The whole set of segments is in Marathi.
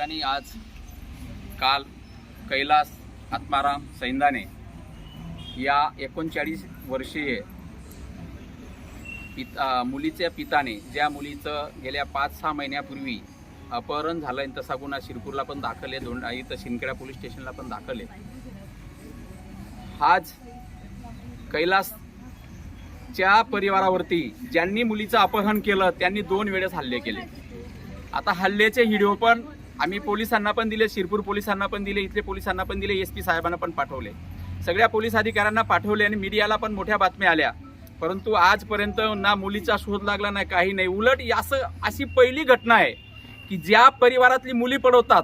ठिकाणी आज काल कैलास आत्माराम सैंदाने या एकोणचाळीस वर्षीय पिता मुलीच्या पिताने ज्या मुलीचं गेल्या पाच सहा महिन्यापूर्वी अपहरण झालं आणि तसा गुन्हा शिरपूरला पण दाखल आहे दोन इथं शिंदखेडा पोलीस स्टेशनला पण दाखल आहे. आज कैलासच्या परिवारावरती ज्यांनी मुलीचं अपहरण केलं त्यांनी दोन वेळेस हल्ले केले. आता हल्ल्याचे व्हिडिओ पण आम्ही पोलिसांना पण दिले शिरपूर पोलिसांना पण दिले इथले पोलिसांना पण दिले एस पी साहेबांना पण पाठवले. सगळ्या पोलीस अधिकाऱ्यांना पाठवले आणि मीडियाला पण मोठ्या बातम्या आल्या. परंतु आजपर्यंत ना मुलीचा शोध लागला नाही काही नाही. उलट असं अशी पहिली घटना आहे की ज्या परिवारातली मुली पडवतात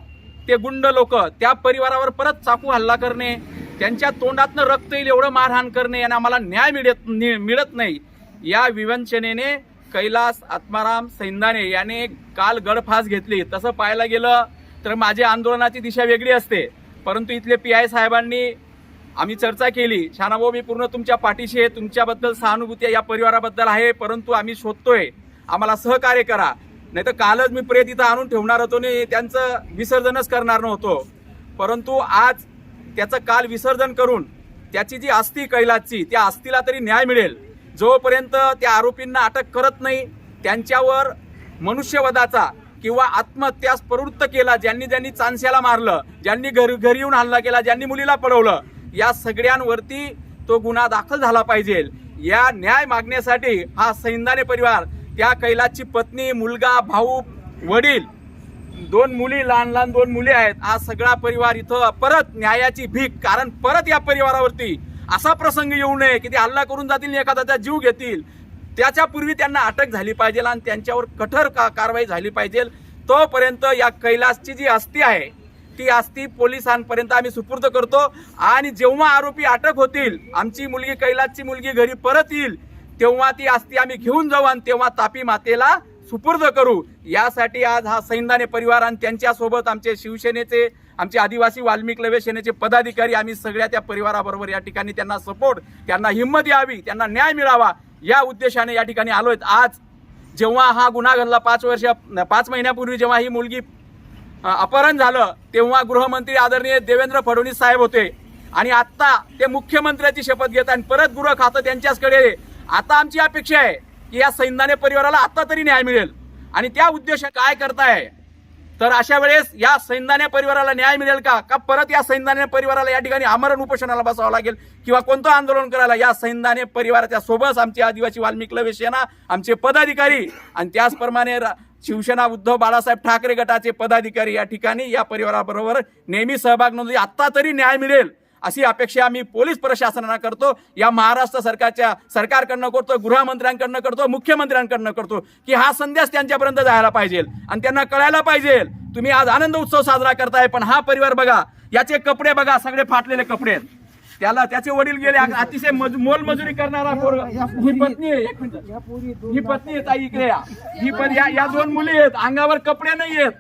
ते गुंड लोक त्या परिवारावर परत चाकू हल्ला करणे त्यांच्या तोंडातनं रक्त येईल एवढं मारहाण करणे आणि आम्हाला न्याय मिळत नि- मिळत नाही. या विवंचनेने कैलास आत्माराम सैंदाने याने काल गडफास घेतली. तसं पाहायला गेलं तर माझ्या आंदोलनाची दिशा वेगळी असते. परंतु इथले पी आय साहेबांनी आम्ही चर्चा केली. शानाभाऊ मी पूर्ण तुमच्या पाठीशी आहे. तुमच्याबद्दल सहानुभूती या परिवाराबद्दल आहे. परंतु आम्ही शोधतोय. आम्हाला सहकार्य करा. नाही तर कालच मी प्रेत इथं आणून ठेवणार होतो आणि त्यांचं विसर्जनच करणार नव्हतो. परंतु आज त्याचं काल विसर्जन करून त्याची जी अस्थी कैलासची त्या अस्थीला तरी न्याय मिळेल. जोपर्यंत त्या आरोपींना अटक करत नाही त्यांच्यावर मनुष्यवधाचा किंवा आत्महत्यास प्रवृत्त केला ज्यांनी ज्यांनी चांस्याला मारलं ज्यांनी घरी घरी येऊन हल्ला केला ज्यांनी मुलीला पळवलं या सगळ्यांवरती तो गुन्हा दाखल झाला पाहिजे. या न्याय मागण्यासाठी हा सैंदाने परिवार त्या कैलासची पत्नी मुलगा भाऊ वडील दोन मुली लहान लहान दोन मुली आहेत. आज सगळा परिवार इथं परत न्यायाची भीक कारण परत या परिवारावरती असा प्रसंग येऊ नये की ते हल्ला करून जातील एखादा एखाद्याचा जीव घेतील. त्याच्यापूर्वी त्यांना अटक झाली पाहिजे आणि त्यांच्यावर कठोर का कारवाई झाली पाहिजे. तोपर्यंत या कैलासची जी अस्थी आहे ती अस्थी पोलिसांपर्यंत आम्ही सुपूर्द करतो. आणि जेव्हा आरोपी अटक होतील आमची मुलगी कैलासची मुलगी घरी परत येईल तेव्हा ती अस्थी आम्ही घेऊन जाऊ आणि तेव्हा तापी मातेला सुपूर्द करू. यासाठी आज हा सैंदाने परिवार आणि त्यांच्यासोबत आमचे शिवसेनेचे आमचे आदिवासी वाल्मिक लवे सेनेचे पदाधिकारी आम्ही सगळ्या त्या परिवाराबरोबर या ठिकाणी त्यांना सपोर्ट त्यांना हिंमत यावी त्यांना न्याय मिळावा या उद्देशाने या ठिकाणी आलोय. आज जेव्हा हा गुन्हा घडला पाच वर्ष पाच महिन्यापूर्वी जेव्हा ही मुलगी अपहरण झालं तेव्हा गृहमंत्री आदरणीय देवेंद्र फडणवीस साहेब होते. आणि आत्ता ते मुख्यमंत्र्याची शपथ घेत आणि परत गृह खातं त्यांच्याचकडे आता आमची अपेक्षा आहे की या सैन्याने परिवाराला आत्ता तरी न्याय मिळेल. आणि त्या उद्देश काय करताय? तर अशा वेळेस या सैन्याने परिवाराला न्याय मिळेल का? का परत या सैन्याने परिवाराला या ठिकाणी आमरण उपोषणाला बसावं लागेल? किंवा कोणतं आंदोलन करायला या सैन्याने परिवाराच्या सोबत आमचे आदिवासी वाल्मिक लवे सेना आमचे पदाधिकारी आणि त्याचप्रमाणे रा- शिवसेना उद्धव बाळासाहेब ठाकरे गटाचे पदाधिकारी या ठिकाणी या परिवाराबरोबर नेहमी सहभाग नोंदवली. आत्ता तरी न्याय मिळेल. अशी अपेक्षा आम्ही पोलीस प्रशासनाला करतो. या महाराष्ट्र सरकारच्या सरकारकडनं करतो गृहमंत्र्यांकडनं करतो मुख्यमंत्र्यांकडनं करतो की हा संदेश त्यांच्यापर्यंत जायला पाहिजे. आणि त्यांना कळायला पाहिजे. तुम्ही आज आनंद उत्सव साजरा करताय पण हा परिवार बघा याचे कपडे बघा सगळे फाटलेले कपडे आहेत. त्याला त्याचे वडील गेले अतिशय मज- मोलमजुरी करणारा. ही पत्नी ही पत्नी आहे ताई इकडे या. ही पण या दोन मुली आहेत. अंगावर कपडे नाही आहेत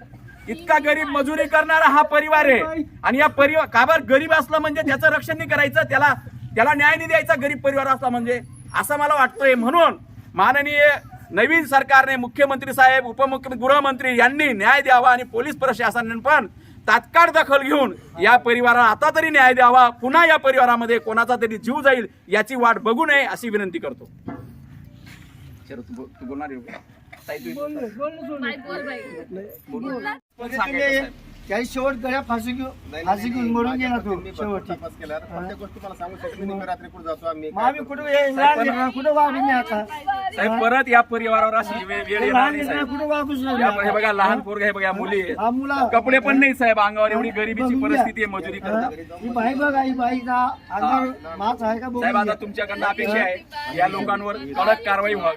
इतका गरीब मजुरी करणारा हा परिवार आहे. आणि या परिवार का बरं? गरीब असलं म्हणजे त्याचं रक्षण नाही करायचं त्याला त्याला न्याय नाही द्यायचा गरीब परिवार असला म्हणजे? असं मला वाटतंय. म्हणून माननीय नवीन सरकारने मुख्यमंत्री साहेब उपमुख्यमंत्री गृहमंत्री यांनी न्याय द्यावा आणि पोलीस प्रशासनाने पण तात्काळ दखल घेऊन या परिवाराला आता तरी न्याय द्यावा. पुन्हा या परिवारामध्ये कोणाचा तरी जीव जाईल याची वाट बघू नये अशी विनंती करतो. बोलणार सांगायचं साहेब. काही शेवट गळ्या फाशी घेऊन फाशी घेऊन मरून गेला तो शेवटी तपास केला प्रत्येक गोष्ट मला सांगू शकत नाही मी रात्री कुठे जातो आम्ही मग आम्ही कुठे हे लहान लेकरं कुठे वागू मी आता? साहेब परत या परिवारावर अशी वेळ वेळ येणार लहान नाही लेकरं साहेब. कुठे वागूच या- हे नाही बघा लहान पोरग हे बघा मुली आहेत. हा मुला कपडे पण नाही साहेब अंगावर एवढी गरिबीची बघून परिस्थिती आहे. मजुरी हा? करतात ही बाई बघा ही बाई का अंगावर माच आहे का बघून साहेब आता घ्या. तुमच्याकडनं अपेक्षा आहे या लोकांवर कडक कारवाई व्हावी.